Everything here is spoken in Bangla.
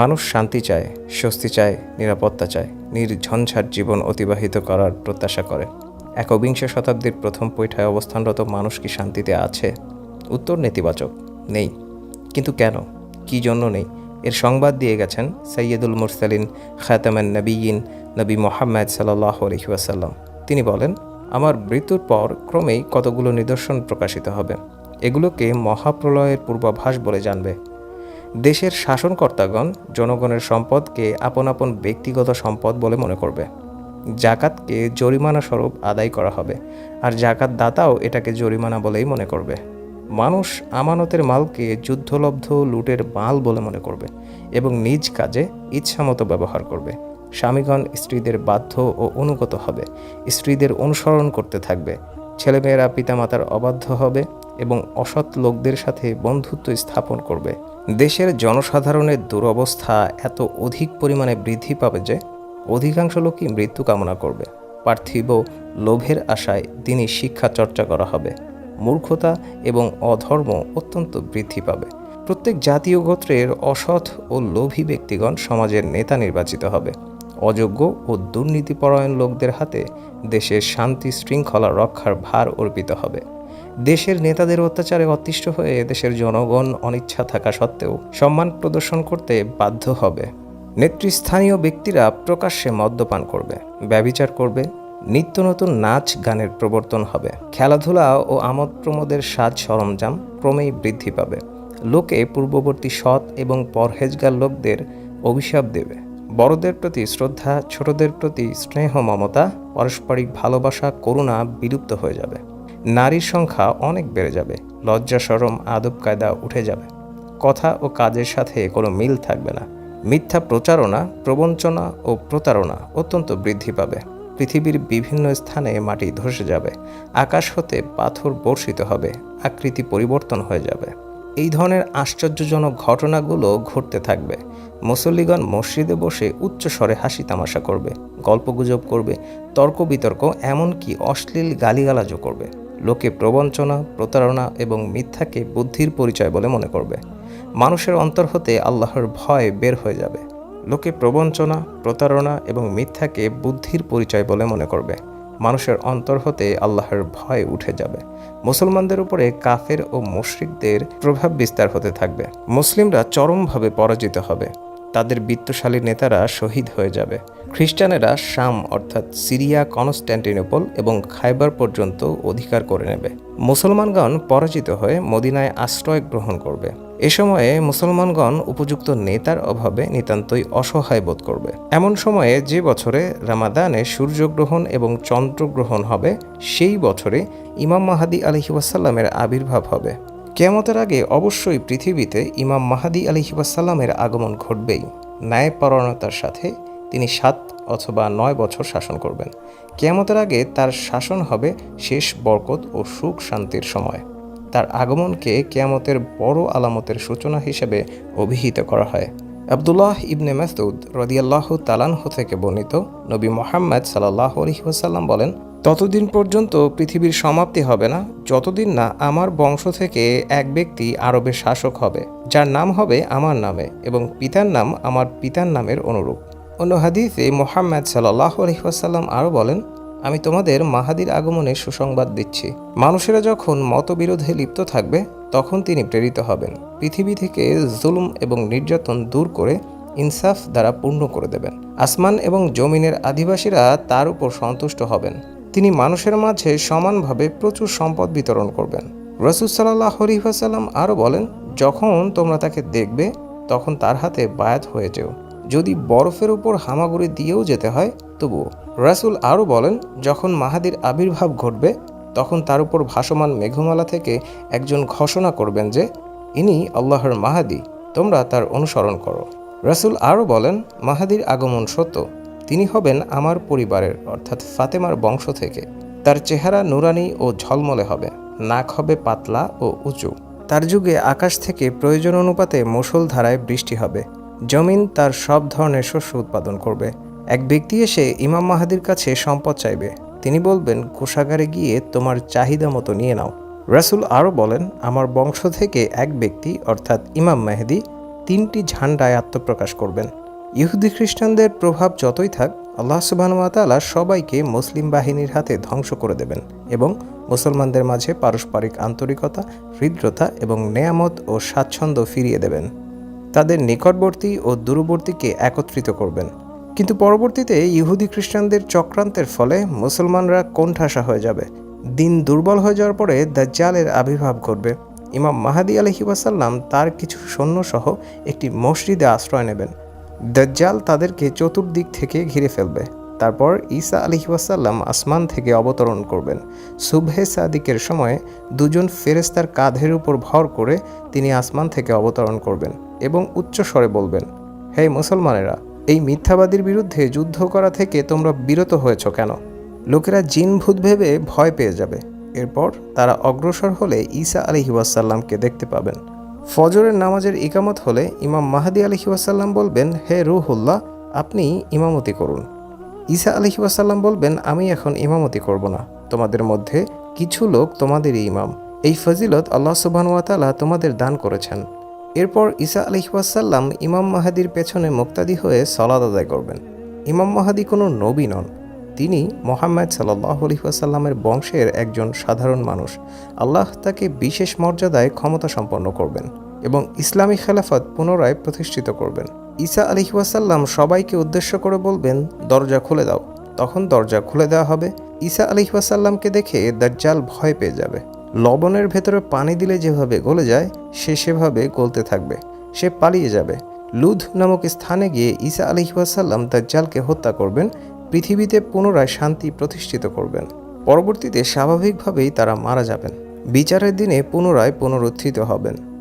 মানুষ শান্তি চায়, স্বস্তি চায়, নিরাপত্তা চায়, নির্ঝঞ্ঝাট জীবন অতিবাহিত করার প্রত্যাশা করে। একবিংশ শতাব্দীর প্রথম পৈঠায় অবস্থানরত মানুষ কি শান্তিতে আছে? উত্তর নেতিবাচক, নেই। কিন্তু কেন? কি জন্য নেই? এর সংবাদ দিয়ে গেছেন সৈয়দুল মুরসালিন খাতামান নবীন নবী মোহাম্মদ সাল্লাহ আলহিউসাল্লাম তিনি বলেন, আমার মৃত্যুর পর ক্রমেই কতগুলো নিদর্শন প্রকাশিত হবে। এগুলোকে মহাপ্রলয়ের পূর্বাভাস বলে জানবে। দেশের শাসনকর্তাগণ জনগণের সম্পদকে আপন আপন ব্যক্তিগত সম্পদ বলে মনে করবে। জাকাতকে জরিমানা স্বরূপ আদায় করা হবে, আর জাকাত দাতাও এটাকে জরিমানা বলেই মনে করবে। মানুষ আমানতের মালকে যুদ্ধলব্ধ লুটের মাল বলে মনে করবে এবং নিজ কাজে ইচ্ছামতো ব্যবহার করবে। স্বামীগণ স্ত্রীদের বাধ্য ও অনুগত হবে, স্ত্রীদের অনুসরণ করতে থাকবে, ছেলেমেয়েরা পিতামাতার অবাধ্য হবে এবং অসৎ লোকদের সাথে বন্ধুত্ব স্থাপন করবে। দেশের জনসাধারণের দুরবস্থা এত অধিক পরিমাণে বৃদ্ধি পাবে যে অধিকাংশ লোকই মৃত্যু কামনা করবে। পার্থিব লোভের আশায় দিনই শিক্ষা চর্চা করা হবে। মূর্খতা এবং অধর্ম অত্যন্ত বৃদ্ধি পাবে। প্রত্যেক জাতীয় গোত্রের অসৎ ও লোভী ব্যক্তিগণ সমাজের নেতা নির্বাচিত হবে। অযোগ্য ও দুর্নীতিপরায়ণ লোকদের হাতে দেশের শান্তি শৃঙ্খলা রক্ষার ভার অর্পিত হবে। দেশের নেতাদের অত্যাচারে অতিষ্ঠ হয়ে দেশের জনগণ অনিচ্ছা থাকা সত্ত্বেও সম্মান প্রদর্শন করতে বাধ্য হবে। নেতৃস্থানীয় ব্যক্তিরা প্রকাশ্যে মদ্যপান করবে, ব্যবিচার করবে, নিত্য নতুন নাচ গানের প্রবর্তন হবে। খেলাধুলা ও আমোদ প্রমোদের সাজ সরঞ্জাম ক্রমেই বৃদ্ধি পাবে। লোকে পূর্ববর্তী সৎ এবং পরহেজগার লোকদের অভিশাপ দেবে। বড়দের প্রতি শ্রদ্ধা, ছোটদের প্রতি স্নেহ, মমতা, পারস্পরিক ভালোবাসা, করুণা বিলুপ্ত হয়ে যাবে। নারীর সংখ্যা অনেক বেড়ে যাবে। লজ্জা, সরম, আদব, কায়দা উঠে যাবে। কথা ও কাজের সাথে কোনো মিল থাকবে না। মিথ্যা প্রচারণা, প্রবঞ্চনা ও প্রতারণা অত্যন্ত বৃদ্ধি পাবে। পৃথিবীর বিভিন্ন স্থানে মাটি ধসে যাবে। আকাশ হতে পাথর বর্ষিত হবে। আকৃতি পরিবর্তন হয়ে যাবে। এই ধরনের আশ্চর্যজনক ঘটনাগুলো ঘটতে থাকবে। মুসল্লিগণ মসজিদে বসে উচ্চ স্বরে হাসি তামাশা করবে, গল্পগুজব করবে, তর্ক বিতর্ক, এমনকি অশ্লীল গালিগালাজও করবে। লোকে প্রবঞ্চনা, প্রতারণা এবং মিথ্যাকে বুদ্ধির পরিচয় বলে মনে করবে। মানুষের অন্তর হতে আল্লাহর ভয় বের হয়ে যাবে। লোকে প্রবঞ্চনা, প্রতারণা এবং মিথ্যাকে বুদ্ধির পরিচয় বলে মনে করবে। মানুষের অন্তর হতে আল্লাহর ভয় উঠে যাবে। মুসলমানদের উপরে কাফের ও মুশরিকদের প্রভাব বিস্তার হতে থাকবে। মুসলিমরা চরমভাবে পরাজিত হবে। তাদের বিত্তশালী নেতারা শহীদ হয়ে যাবে। খ্রিস্টানেরা শাম, অর্থাৎ সিরিয়া কনস্ট্যান্টিনোপল এবং খাইবার পর্যন্ত অধিকার করে নেবে। মুসলমানগণ পরাজিত হয়ে মদিনায় আশ্রয় গ্রহণ করবে। এ সময়ে মুসলমানগণ উপযুক্ত নেতার অভাবে নিতান্তই অসহায় বোধ করবে। এমন সময়ে যে বছরে রামাদানে সূর্যগ্রহণ এবং চন্দ্রগ্রহণ হবে, সেই বছরে ইমাম মাহাদি আলহি ওয়াসাল্লামের আবির্ভাব হবে। কেয়ামতের আগে অবশ্যই পৃথিবীতে ইমাম মাহাদি আলহিবাসাল্লামের আগমন ঘটবেই। ন্যায়পরায়ণতার সাথে তিনি সাত অথবা নয় বছর শাসন করবেন। কেয়ামতের আগে তার শাসন হবে শেষ বরকত ও সুখ শান্তির সময়। তার আগমনকে কেয়ামতের বড় আলামতের সূচনা হিসেবে অভিহিত করা হয়। আবদুল্লাহ ইবনে মাসউদ রদিয়াল্লাহ তালানহ থেকে বর্ণিত নবী মোহাম্মদ সাল্লাহ আলহিহাসাল্লাম বলেন, ততদিন পর্যন্ত পৃথিবীর সমাপ্তি হবে না, যতদিন না আমার বংশ থেকে এক ব্যক্তি আরবের শাসক হবে, যার নাম হবে আমার নামে এবং পিতার নাম আমার পিতার নামের অনুরূপ। অন্য হাদিসে মোহাম্মদ সাল্লাহ আলহিহাসাল্লাম আরও বলেন, আমি তোমাদের মাহাদির আগমনের সুসংবাদ দিচ্ছি। মানুষেরা যখন মতবিরোধে লিপ্ত থাকবে, তখন তিনি প্রেরিত হবেন। পৃথিবী থেকে জুলুম এবং নির্যাতন দূর করে ইনসাফ দ্বারা পূর্ণ করে দেবেন। আসমান এবং জমিনের আদিবাসীরা তার উপর সন্তুষ্ট হবেন। তিনি মানুষের মাঝে সমানভাবে প্রচুর সম্পদ বিতরণ করবেন। রসুল সাল্লাহ আলহিহাসাল্লাম আরও বলেন, যখন তোমরা তাকে দেখবে, তখন তার হাতে বায়াত হয়ে যেও। যদি বরফের উপর হামাগুড়ি দিয়েও যেতে হয় তবুও রাসুল আরও বলেন, যখন মাহাদির আবির্ভাব ঘটবে, তখন তার উপর ভাসমান মেঘমালা থেকে একজন ঘোষণা করবেন যে, ইনি আল্লাহর মাহাদি, তোমরা তার অনুসরণ করো। রাসুল আরও বলেন, মাহাদির আগমন সত্য। তিনি হবেন আমার পরিবারের, অর্থাৎ ফাতেমার বংশ থেকে। তার চেহারা নুরানি ও ঝলমলে হবে, নাক হবে পাতলা ও উঁচু। তার যুগে আকাশ থেকে প্রয়োজন অনুপাতে মুষলধারায় বৃষ্টি হবে। জমিন তার সব ধরনের শস্য উৎপাদন করবে। এক ব্যক্তি এসে ইমাম মাহাদির কাছে সম্পদ চাইবে। তিনি বলবেন, কোষাগারে গিয়ে তোমার চাহিদা মতো নিয়ে নাও। রাসুল আরও বলেন, আমার বংশ থেকে এক ব্যক্তি, অর্থাৎ ইমাম মেহেদি, তিনটি ঝান্ডায় আত্মপ্রকাশ করবেন। ইহুদি খ্রিস্টানদের প্রভাব যতই থাক, আল্লাহ সুবাহতালা সবাইকে মুসলিম বাহিনীর হাতে ধ্বংস করে দেবেন এবং মুসলমানদের মাঝে পারস্পরিক আন্তরিকতা, হৃদ্রতা এবং নেয়ামত ও স্বাচ্ছন্দ্য ফিরিয়ে দেবেন। তাদের নিকটবর্তী ও দূরবর্তীকে একত্রিত করবেন। কিন্তু পরবর্তীতে ইহুদি খ্রিস্টানদের চক্রান্তের ফলে মুসলমানরা কোণঠাসা হয়ে যাবে। দিন দুর্বল হয়ে যাওয়ার পরে দাজ্জালের আবির্ভাব ঘটবে। ইমাম মাহাদি আলহি ওয়াসাল্লাম তার কিছু সৈন্যসহ একটি মসজিদে আশ্রয় নেবেন। দাজ্জাল তাদেরকে চতুর্দিক থেকে ঘিরে ফেলবে। তারপর ঈসা আলহি ওয়াসাল্লাম আসমান থেকে অবতরণ করবেন। সুবহে সাদিকের সময় দুজন ফেরেস্তার কাঁধের উপর ভর করে তিনি আসমান থেকে অবতরণ করবেন এবং উচ্চ স্বরে বলবেন, হে মুসলমানেরা, এই মিথ্যাবাদীর বিরুদ্ধে যুদ্ধ করা থেকে তোমরা বিরত হয়েছ কেন? লোকেরা জিন ভূত ভেবে ভয় পেয়ে যাবে। এরপর তারা অগ্রসর হলে ঈসা আলহি ওয়াসাল্লামকে দেখতে পাবেন। ফজরের নামাজের ইকামত হলে ইমাম মাহাদি আলহি ওয়াসাল্লাম বলবেন, হে রুহুল্লাহ, আপনি ইমামতি করুন। ঈসা আলহি ওয়াসাল্লাম বলবেন, আমি এখন ইমামতি করব না। তোমাদের মধ্যে কিছু লোক তোমাদেরই ইমাম। এই ফজিলত আল্লাহ সুবাহানুয়াতালা তোমাদের দান করেছেন। এরপর ঈসা আলহিবাসাল্লাম ইমাম মাহাদির পেছনে মুক্তাদি হয়ে সলাদ আদায় করবেন। ইমাম মাহাদি কোনো নবী নন। তিনি মোহাম্মদ সাল্লাহ আলহিহাসাল্লামের বংশের একজন সাধারণ মানুষ। আল্লাহ তাকে বিশেষ মর্যাদায় ক্ষমতা সম্পন্ন করবেন এবং ইসলামী খেলাফত পুনরায় প্রতিষ্ঠিত করবেন। ঈসা আলহিহাসাল্লাম সবাইকে উদ্দেশ্য করে বলবেন, দরজা খুলে দাও। তখন দরজা খুলে দেওয়া হবে। ঈসা আলহিহাসাল্লামকে দেখে দাজ্জাল ভয় পেয়ে যাবে। লবণের ভেতরে পানি দিলে যেভাবে গলে যায়, সে সেভাবে গলতে থাকবে। সে পালিয়ে যাবে। লুধ নামক স্থানে গিয়ে ঈসা আলহিহাসাল্লাম দাজ্জালকে হত্যা করবেন, পৃথিবীতে পুনরায় শান্তি প্রতিষ্ঠিত করবেন। পরবর্তীতে স্বাভাবিকভাবেই তারা মারা যাবেন। বিচারের দিনে পুনরায় পুনরুত্থিত হবেন।